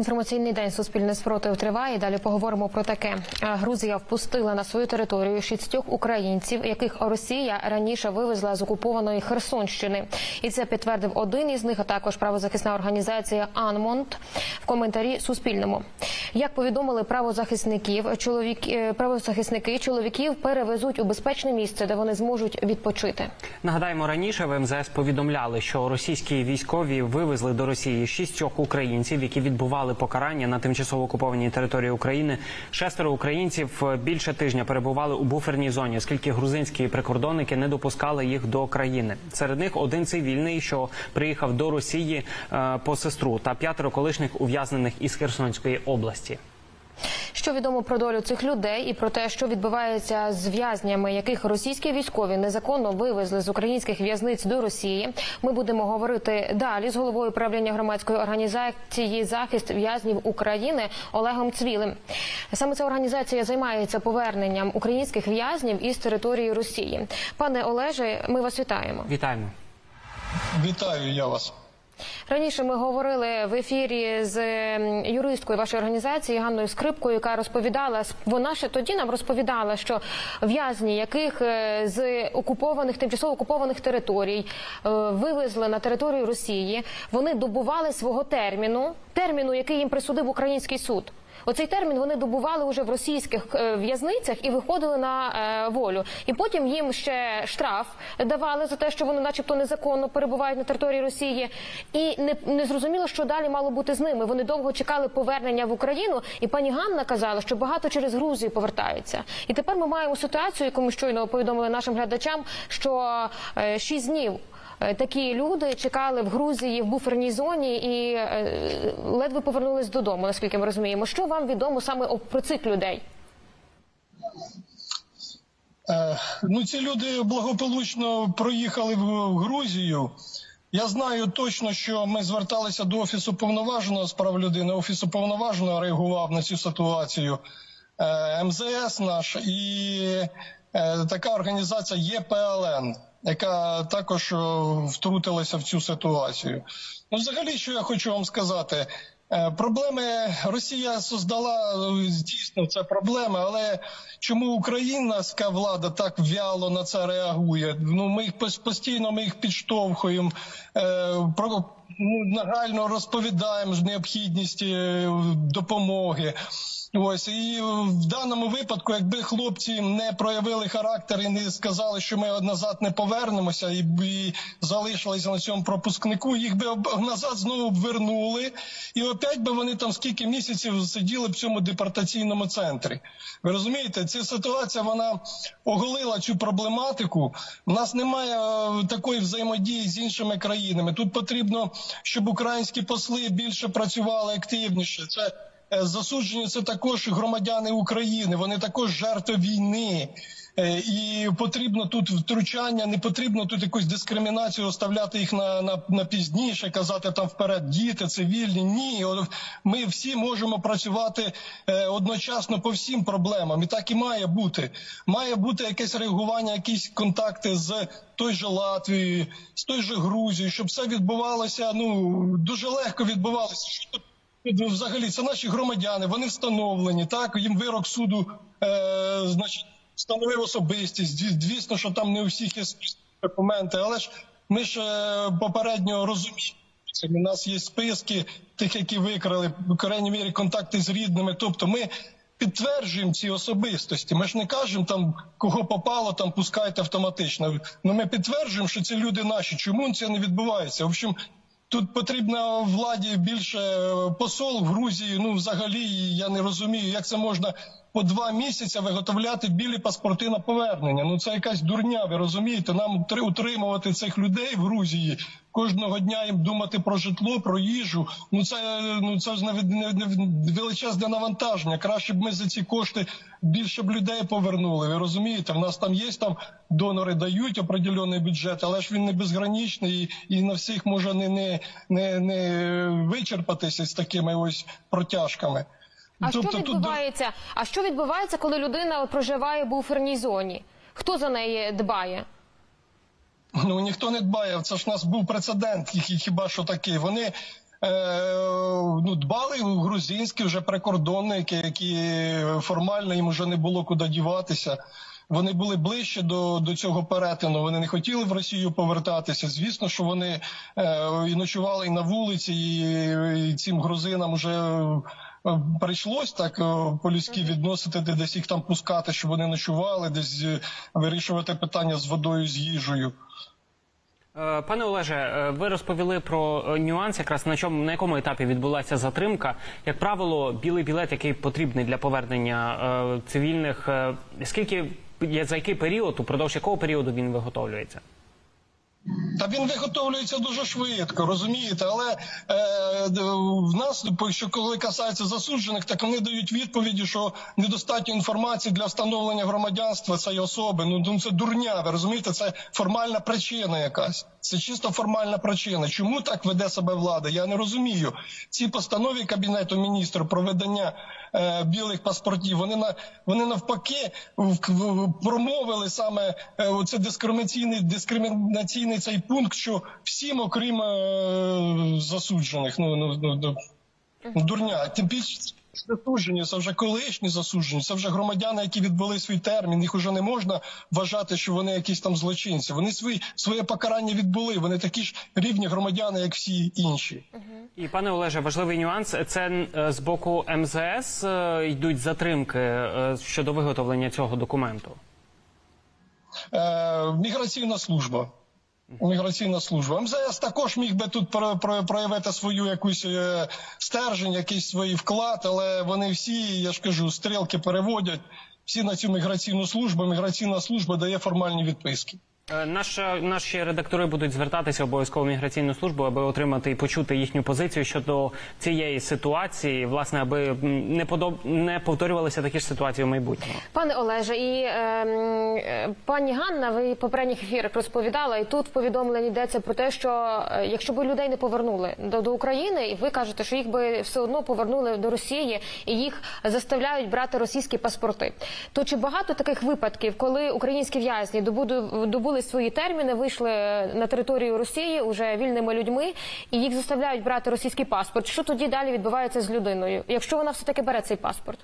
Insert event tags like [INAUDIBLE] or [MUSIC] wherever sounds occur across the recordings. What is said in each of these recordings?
Інформаційний день Суспільне спротив триває. Далі поговоримо про таке. Е, Грузія впустила на свою територію шістьох українців, яких Росія раніше вивезла з окупованої Херсонщини. І це підтвердив один із них, а також правозахисна організація Анмонт в коментарі Суспільному. Як повідомили правозахисників, чоловік е, правозахисники чоловіків перевезуть у безпечне місце, де вони зможуть відпочити. Нагадаємо, раніше в МЗС повідомляли, що російські військові вивезли до Росії шістьох українців, які відбували покарання на тимчасово окупованій території України. Шестеро українців е, більше тижня перебували у буферній зоні, оскільки грузинські прикордонники не допускали їх до країни. Серед них один цивільний, що приїхав до Росії е, по сестру, та п'ятеро колишніх ув'язнених із Херсонської області. Що відомо про долю цих людей і про те, що відбувається з в'язнями, яких російські військові незаконно вивезли з українських в'язниць до Росії. Ми будемо говорити далі з головою правління громадської організації захист в'язнів України Олегом Цвілим. Саме ця організація займається поверненням українських в'язнів із території Росії. Пане Олеже, ми вас вітаємо. Вітаємо. Вітаю я вас. Раніше ми говорили в ефірі з юристкою вашої організації Ганною Скрипкою, яка розповідала вона ще тоді нам розповідала, що в'язні, яких е, з окупованих тимчасово окупованих територій е, вивезли на територію Росії, вони добували свого терміну, терміну, який їм присудив український суд. Оцей термін вони добували вже в російських е, в'язницях і виходили на е, волю. І потім їм ще штраф давали за те, що вони, начебто, незаконно перебувають на території Росії. І не, не зрозуміло, що далі мало бути з ними. Вони довго чекали повернення в Україну. І пані Ганна казала, що багато через Грузію повертаються. І тепер ми маємо ситуацію, яку ми щойно повідомили нашим глядачам, що е, шість днів. Е, Такі люди чекали в Грузії в буферній зоні і е, ледве повернулись додому, наскільки ми розуміємо. Що вам відомо саме про цих людей? Е, ну, ці люди благополучно проїхали в Грузію. Я знаю точно, що ми зверталися до офісу повноваженого з прав людини. Офісу повноваженого реагував на цю ситуацію. МЗС наш і така організація ЄПЛН, яка також е, втрутилася в цю ситуацію. Ну, взагалі, що я хочу вам сказати. Е, Проблеми Росія создала е, дійсно це проблеми, але чому українська влада так вяло на це реагує? Ну ми їх постійно ми їх підштовхуємо, ну, нагально розповідаємо ж необхідність е, допомоги. Ось і в даному випадку, якби хлопці не проявили характер і не сказали, що ми назад не повернемося, і, і залишилися на цьому пропускнику, їх би назад знову б вернули, і опять би вони там скільки місяців сиділи в цьому депортаційному центрі. Ви розумієте, ця ситуація вона оголила цю проблематику. У нас немає е, такої взаємодії з іншими країнами. Тут потрібно, щоб українські посли більше працювали активніше. Це Е, Засуджені це також громадяни України. Вони також жертви війни. Е, І потрібно тут втручання, не потрібно тут якусь дискримінацію оставляти їх на, на, на пізніше, казати там вперед діти, цивільні. Ні, ми всі можемо працювати е, одночасно по всім проблемам, і так і має бути. Має бути якесь реагування, якісь контакти з той же Латвією, з той же Грузією, щоб все відбувалося. Ну дуже легко відбувалося. Що тут Взагалі, це наші громадяни, вони встановлені. Так їм вирок суду, е, значить, встановив особистість. Звісно, що там не у всіх є документи, але ж ми ж е, попередньо розуміємо. У нас є списки тих, які викрали, в крайній мірі контакти з рідними. Тобто, ми підтверджуємо ці особистості. Ми ж не кажемо там, кого попало, там пускайте автоматично. Ну ми підтверджуємо, що ці люди наші. Чому це не відбувається? В общем, Тут потрібно владі більше е, посол в Грузії. Ну, взагалі, я не розумію, як це можна по два місяці виготовляти білі паспорти на повернення. Ну це якась дурня. Ви розумієте? Нам тр- утримувати цих людей в Грузії. Кожного дня їм думати про житло, про їжу. Ну це ну це ж не, величезне навантаження. Краще б ми за ці кошти більше б людей повернули. Ви розумієте? В нас там є там донори дають определений бюджет, але ж він не безграничний і, і на всіх може не, не, не, не вичерпатися з такими ось протяжками. А Тобто що тут відбувається? А що відбувається, коли людина проживає в буферній зоні? Хто за неї дбає? Ну ніхто не дбає. Це ж у нас був прецедент, хіба що такий. Вони ну, дбали грузинські вже прикордонники, які формально їм вже не було куди діватися. Вони були ближче до, до цього перетину. Вони не хотіли в Росію повертатися. Звісно, що вони е, і ночували і на вулиці, і, і цим грузинам вже е, прийшлось так е, по-людськи відносити, де десь їх там пускати, щоб вони ночували, десь е, вирішувати питання з водою, з їжею. Е, Пане Олеже, е, ви розповіли про е, нюанс, якраз на чому на якому етапі відбулася затримка. Як правило, білий білет, який потрібний для повернення е, цивільних, е, скільки є за який період, упродовж якого періоду він виготовлюється? Та він виготовлюється дуже швидко, розумієте? Але е, в нас, що коли касається засуджених, так вони дають відповіді, що недостатньо інформації для встановлення громадянства цієї особи. Ну ну, це дурня. Ви розумієте, це формальна причина якась. Це чисто формальна причина. Чому так веде себе влада? Я не розумію. Ці постанові кабінету міністрів про видання е, білих паспортів. Вони на вони навпаки промовили саме е, оце дискримінаційний дискримінаційний цей пункт, що всім, окрім е, засуджених. Ну ну ну, ну дурня. Тим більше засуджені, це вже колишні засуджені, це вже громадяни, які відбули свій термін. Їх вже не можна вважати, що вони якісь там злочинці. Вони свої своє покарання відбули. Вони такі ж рівні громадяни, як всі інші. І пане Олеже, важливий нюанс це е, з боку МЗС е, йдуть затримки е, щодо виготовлення цього документу. Е, міграційна служба. Міграційна служба. МЗС також міг би тут про- про- проявити свою якусь е, стержень, якийсь свій вклад, але вони всі, я ж кажу, стрілки переводять всі на цю міграційну службу. Міграційна служба дає формальні відписки. Е, Наша, наші редактори будуть звертатися обов'язково міграційну службу, аби отримати і почути їхню позицію щодо цієї ситуації, власне, аби не подоб... не повторювалися такі ж ситуації в майбутньому. Пане Олеже, і е, е, пані Ганна, ви попередніх ефірах розповідала, і тут в йдеться про те, що е, якщо б людей не повернули до, до України, і ви кажете, що їх би все одно повернули до Росії і їх заставляють брати російські паспорти. То чи багато таких випадків, коли українські в'язні добуду- добули свої терміни, вийшли на територію Росії уже вільними людьми, і їх заставляють брати російський паспорт? Що тоді далі відбувається з людиною, якщо вона все таки бере цей паспорт?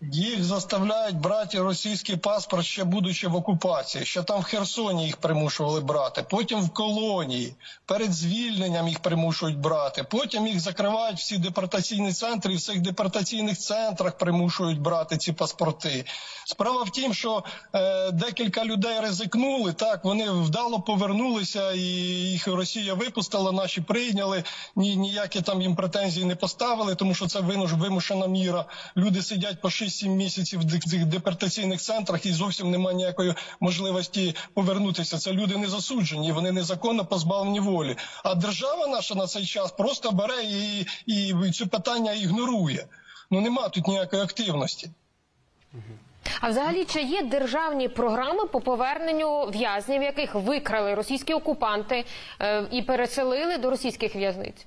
Їх заставляють брати російський паспорт ще будучи в окупації. Ще там в Херсоні їх примушували брати. Потім в колонії. Перед звільненням їх примушують брати. Потім їх закривають всі депортаційні центри, і в цих депортаційних центрах примушують брати ці паспорти. Справа в тім, що е, декілька людей ризикнули. Так вони вдало повернулися, і їх Росія випустила. Наші прийняли. Ні, ніякі там їм претензії не поставили, тому що це вимушена міра. Люди сидять по 6-7 місяців в цих- депортаційних центрах і зовсім немає ніякої можливості повернутися. Це люди не засуджені, вони незаконно позбавлені волі. А держава наша на цей час просто бере і, і цю питання ігнорує. Ну нема тут ніякої активності. А взагалі чи є державні програми по поверненню в'язнів, яких викрали російські окупанти е, і переселили до російських в'язниць?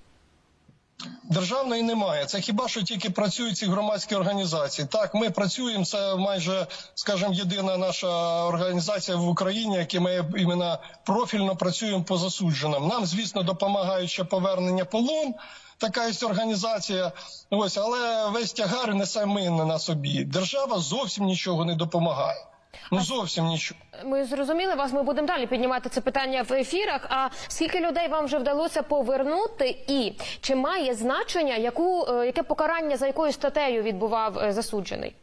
Державної немає. Це хіба що тільки працюють ці громадські організації. Так, ми працюємо. Це майже, скажімо, єдина наша організація в Україні, яка ми іменно профільно працюємо по засудженим. Нам, звісно, допомагають повернення полон. Така є організація. Ось, але весь тягар несе ми на собі. Держава зовсім нічого не допомагає. Ну зовсім нічого. Ми зрозуміли вас. Ми будемо далі піднімати це питання в ефірах. А скільки людей вам вже вдалося повернути, і чи має значення, яку е, яке покарання за якою статтею відбував е, засуджений?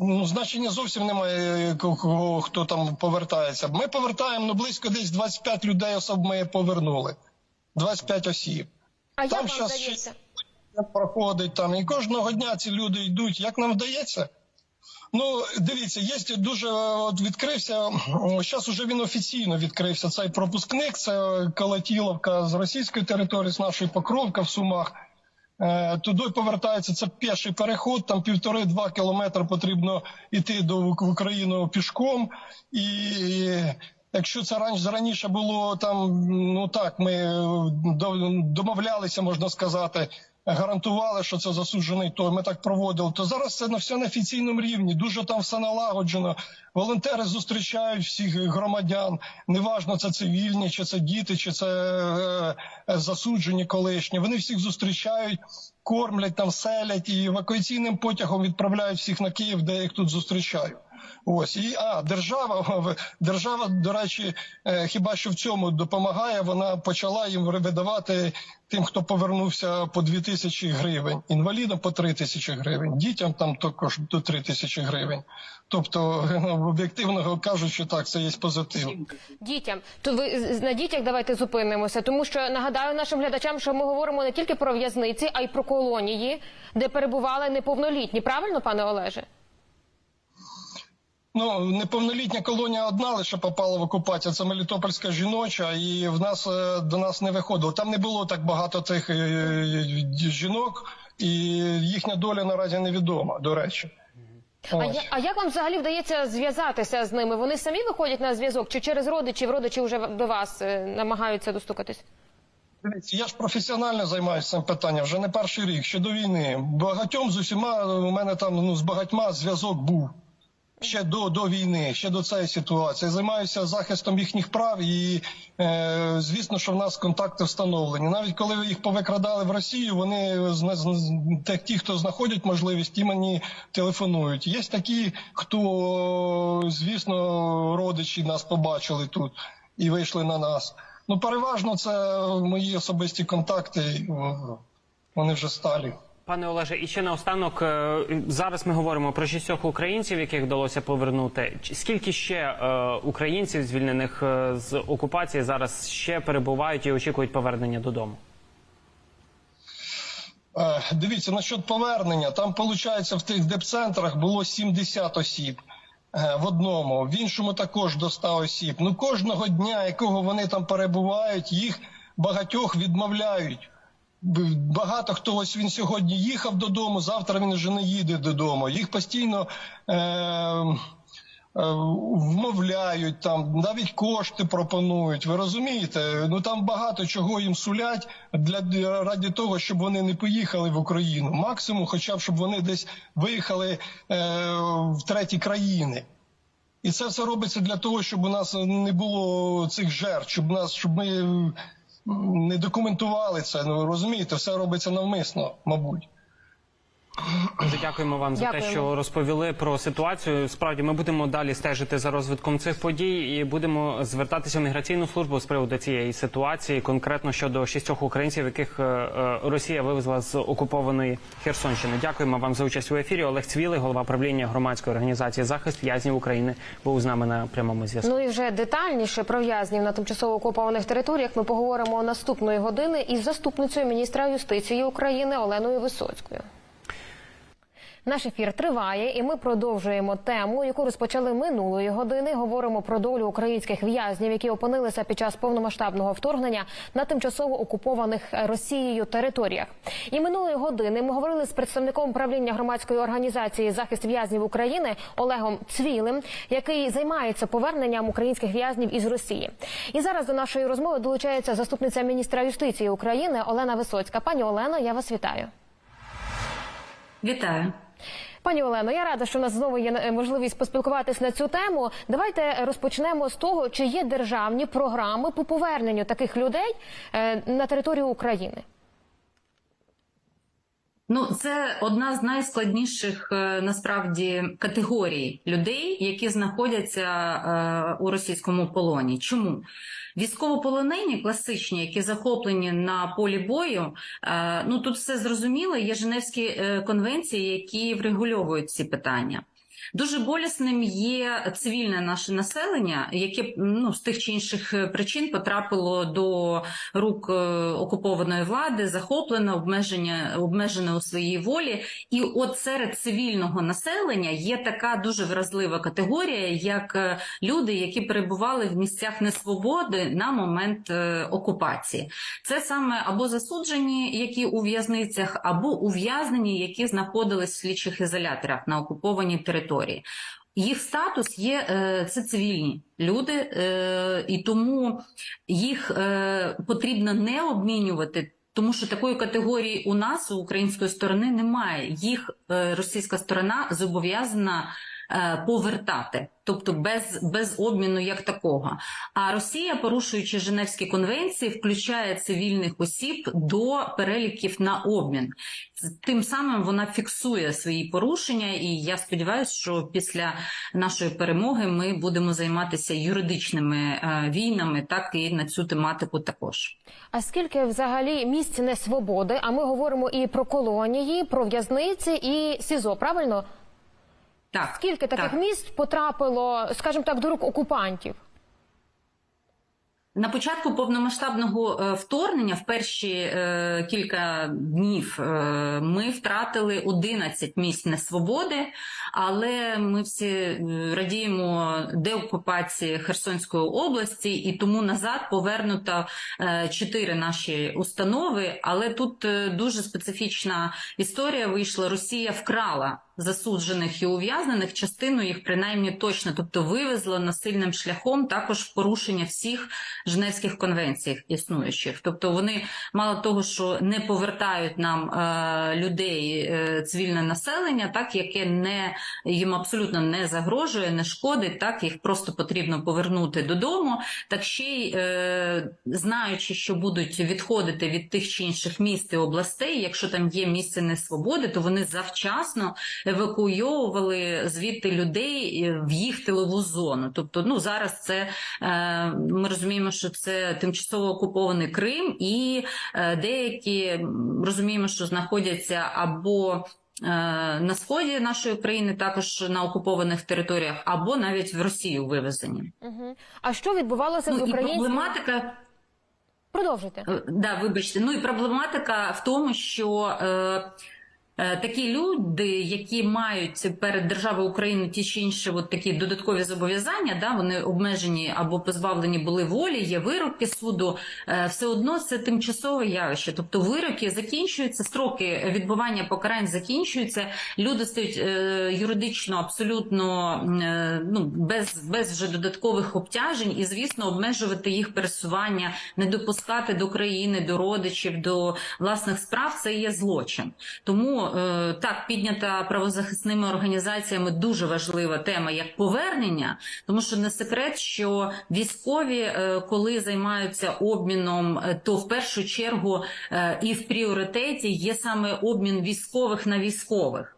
Ну, значення зовсім немає, кого хто там повертається. Ми повертаємо ну близько десь 25 людей особ ми повернули. 25 осіб. А як Там вам щас здається? ще проходить там, і кожного дня ці люди йдуть. Як нам вдається? Ну, дивіться, є дуже от відкрився. Зараз уже він офіційно відкрився. Цей пропускник. Це Колотіловка з російської території, з нашої Покровка в Сумах. Е, Туди повертається це піший переход. Там півтори-два кілометри потрібно йти до в Україну пішком, і Якщо це раніше раніше було там, ну так, ми е, домовлялися, можна сказати, гарантували, що це засуджений той. Ми так проводили. То зараз це на все на офіційному рівні. Дуже там все налагоджено. Волонтери зустрічають всіх громадян. Неважно, це цивільні, чи це діти, чи це е, е, засуджені колишні. Вони всіх зустрічають, кормлять там, селять і евакуаційним потягом відправляють всіх на Київ, де їх тут зустрічаю. Ось і а держава [LAUGHS] держава, до речі, е, хіба що в цьому допомагає. Вона почала їм видавати тим, хто повернувся по 2 тисячі гривень, інвалідам по 3 тисячі гривень, дітям там також до 3 тисячі гривень. Тобто, [LAUGHS] ну, об'єктивно кажучи, так це є позитив. Дітям, то ви на дітях давайте зупинимося, тому що нагадаю нашим глядачам, що ми говоримо не тільки про в'язниці, а й про колонії, де перебували неповнолітні. Правильно, пане Олеже? Ну, неповнолітня колонія одна лише попала в окупацію. Це Мелітопольська жіноча, і в нас е, до нас не виходило. Там не було так багато тих е, жінок, і їхня доля наразі невідома. До речі, А, я, а як вам взагалі вдається зв'язатися з ними? Вони самі виходять на зв'язок чи через родичів? Родичі вже до вас е, намагаються достукатись? Я ж професіонально займаюся цим питанням вже не перший рік, ще до війни. Багатьом з усіма у мене там ну з багатьма зв'язок був. Ще до, до війни, ще до цієї ситуації. Займаюся захистом їхніх прав, і е, звісно, що в нас контакти встановлені. Навіть коли їх повикрадали в Росію, вони ті, хто знаходять можливість, ті мені телефонують. Є такі, хто, звісно, родичі нас побачили тут і вийшли на нас. Ну, переважно це мої особисті контакти. Вони вже сталі. Пане Олеже, і ще наостанок е, зараз ми говоримо про шістьох українців, яких вдалося повернути. Скільки ще е, українців, звільнених е, з окупації, зараз ще перебувають і очікують повернення додому? Дивіться, насчет повернення. Там, виходить, в тих депцентрах було 70 осіб в одному, в іншому також до 100 осіб. Ну, кожного дня, якого вони там перебувають, їх багатьох відмовляють. Багато хто ось він сьогодні їхав додому, завтра він вже не їде додому. Їх постійно е, е, вмовляють, там навіть кошти пропонують. Ви розумієте? Ну там багато чого їм сулять для раді того, щоб вони не поїхали в Україну. Максимум, хоча б щоб вони десь виїхали е, в треті країни. І це все робиться для того, щоб у нас не було цих жертв, щоб нас, щоб ми не документували це. Ну розумієте, все робиться навмисно, мабуть. Дуже дякуємо вам за те, що розповіли про ситуацію. Справді, ми будемо далі стежити за розвитком цих подій і будемо звертатися в міграційну службу з приводу цієї ситуації, конкретно щодо шістьох українців, яких е, е, Росія вивезла з окупованої Херсонщини. Дякуємо вам за участь у ефірі. Олег Цвілий, голова правління громадської організації захист в'язнів України, був з нами на прямому зв'язку. Ну і вже детальніше про в'язнів на тимчасово окупованих територіях ми поговоримо наступної години із заступницею міністра юстиції України Оленою Висоцькою. Наш ефір триває, і ми продовжуємо тему, яку розпочали минулої години. Говоримо про долю українських в'язнів, які опинилися під час повномасштабного вторгнення на тимчасово окупованих Росією територіях. І минулої години ми говорили з представником правління громадської організації захист в'язнів України Олегом Цвілим, який займається поверненням українських в'язнів із Росії. І зараз до нашої розмови долучається заступниця міністра юстиції України Олена Висоцька. Пані Олено, я вас вітаю. Вітаю. Пані Олено, я рада, що у нас знову є е, можливість поспілкуватись на цю тему. Давайте розпочнемо з того, чи є державні програми по поверненню таких людей е, на територію України. Ну, це одна з найскладніших е, насправді категорій людей, які знаходяться е, у російському полоні. Чому військовополонені класичні, які захоплені на полі бою? е, ну тут все зрозуміло. Є Женевські конвенції, які врегульовують ці питання. Дуже болісним є цивільне наше населення, яке ну з тих чи інших е, причин потрапило до рук е, окупованої влади, захоплено, обмеження обмежене у своїй волі. І от серед цивільного населення є така дуже вразлива категорія, як е, люди, які перебували в місцях несвободи на момент окупації. Це саме або засуджені, які у в'язницях, або ув'язнені, які знаходились в слідчих ізоляторах на окупованій території. Їх статус є е, це цивільні люди, е, і тому їх е, потрібно не обмінювати. Тому що такої категорії у нас у української сторони немає. Їх російська сторона зобов'язана повертати, тобто без, без обміну як такого. А Росія, порушуючи Женевські конвенції, включає цивільних осіб до переліків на обмін. Тим самим вона фіксує свої порушення, і я сподіваюся, що після нашої перемоги ми будемо займатися юридичними е, війнами, так і на цю тематику також. А скільки взагалі місць несвободи? А ми говоримо і про колонії, про в'язниці і СІЗО, правильно? Так Скільки таких так. місць потрапило, скажімо так, до рук окупантів? На початку повномасштабного е, вторгнення, в перші е, кілька днів, е, ми втратили 11 місць несвободи, але ми всі е, радіємо деокупації Херсонської області, і тому назад повернуто е, чотири наші установи. Але тут е, дуже специфічна історія вийшла. Росія вкрала засуджених і ув'язнених, частину їх принаймні точно, тобто вивезла насильним шляхом, також в порушення всіх Женевських конвенцій існуючих. Тобто вони мало того, що не повертають нам е, людей е, цивільне населення, так яке не їм абсолютно не загрожує, не шкодить, так їх просто потрібно повернути додому. Так ще й е, знаючи, що будуть відходити від тих чи інших міст і областей, якщо там є місце несвободи, то вони завчасно евакуйовували звідти людей в їх тилову зону. Тобто, ну зараз це е, ми розуміємо, що це тимчасово окупований Крим, і е, деякі розуміємо, що знаходяться або е, на сході нашої країни, також на окупованих територіях, або навіть в Росію вивезені. Угу. А що відбувалося Ну і українськими? проблематика. Продовжуйте. Е, Да, вибачте. Ну і проблематика в тому, що е, е, такі люди, які мають перед державою України ті чи інші от такі додаткові зобов'язання, да, вони обмежені або позбавлені були волі, є вироки суду, е, все одно це тимчасове явище. Тобто вироки закінчуються, строки відбування покарань закінчуються, люди стають е, юридично абсолютно е, ну, без, без вже додаткових обтяжень, і звісно, обмежувати їх пересування, не допускати до країни, до родичів, до власних справ це є злочин. Тому е, так піднята правозахисними організаціями дуже важлива тема як повернення, тому що не секрет, що військові, е, коли займаються обміном, е, то в першу чергу е, і в пріоритеті є саме обмін військових на військових.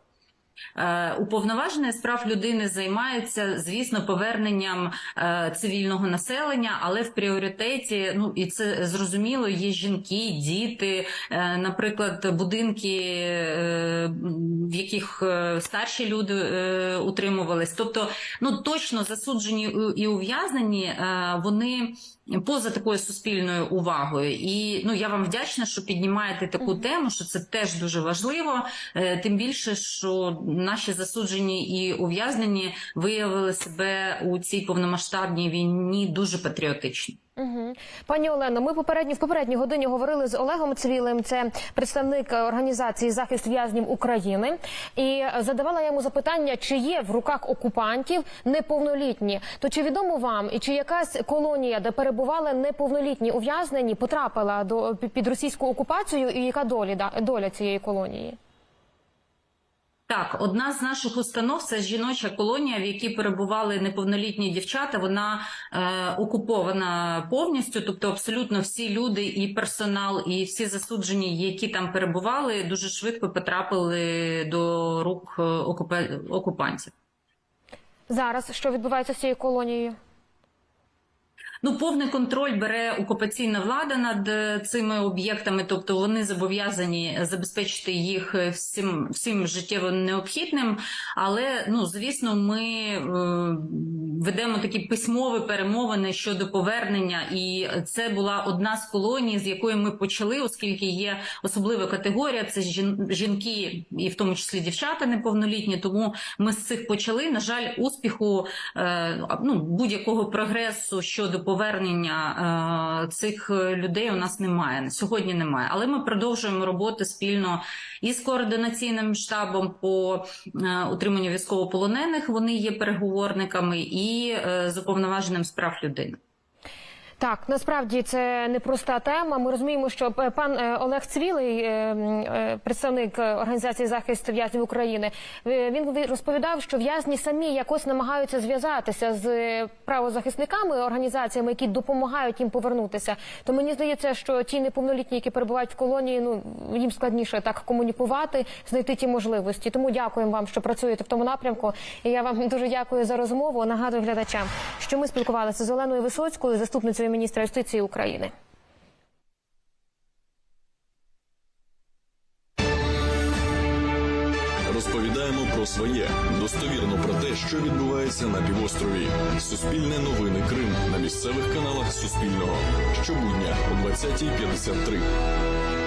Е, Уповноважений з прав людини займається, звісно, поверненнм е, цивільного населення, але в пріоритеті, ну і це зрозуміло, є жінки, діти, е, наприклад, будинки, в яких старші люди утримувались. Тобто, ну точно засуджені і ув'язнені, вони поза такою суспільною увагою. І ну я вам вдячна, що піднімаєте таку тему, що це теж дуже важливо. Е, Тим більше, що наші засуджені і ув'язнені виявили себе у цій повномасштабній війні дуже патріотично. Угу. Пані Олено, ми попередні в попередній годині говорили з Олегом Цвілим, це представник е, організації захист в'язнів України, і задавала я йому запитання, чи є в руках окупантів неповнолітні. То чи відомо вам, і чи якась колонія, де перебували неповнолітні ув'язнені, потрапила до під російську окупацію, і яка долі доля цієї колонії? Так, одна з наших установ це жіноча колонія, в якій перебували неповнолітні дівчата. Вона е, окупована повністю, тобто абсолютно всі люди, і персонал, і всі засуджені, які там перебували, дуже швидко потрапили до рук е, окупа- окупантів. Зараз що відбувається з цією колонією? Ну, повний контроль бере окупаційна влада над е, цими об'єктами, тобто вони зобов'язані забезпечити їх е, всім всім життєво необхідним. Але ну звісно, ми е, ведемо такі письмові перемовини щодо повернення, і це була одна з колоній, з якої ми почали, оскільки є особлива категорія. Це жін- жінки, і в тому числі дівчата неповнолітні. Тому ми з цих почали. На жаль, успіху е, ну будь-якого прогресу щодо повернення е, цих людей у нас немає. Сьогодні немає. Але ми продовжуємо роботи спільно із координаційним штабом по е, утриманню військовополонених. Вони є переговорниками і е, з уповноваженим справ людини. Так, насправді це непроста тема. Ми розуміємо, що е, пан е, Олег Цвілий, е, представник організації захист в'язнів України, він розповідав, що в'язні самі якось намагаються зв'язатися з правозахисниками, організаціями, які допомагають їм повернутися. То мені здається, що ті неповнолітні, які перебувають в колонії, ну їм складніше так комунікувати, знайти ті можливості. Тому дякуємо вам, що працюєте в тому напрямку. І я вам [LAUGHS] дуже дякую за розмову. Нагадую глядачам, що ми спілкувалися з Оленою Висоцькою, заступницею міністра юстиції України. Розповідаємо про своє достовірно про те, що відбувається на півострові. Суспільне новини Крим на місцевих каналах Суспільного щобудня о 20.53.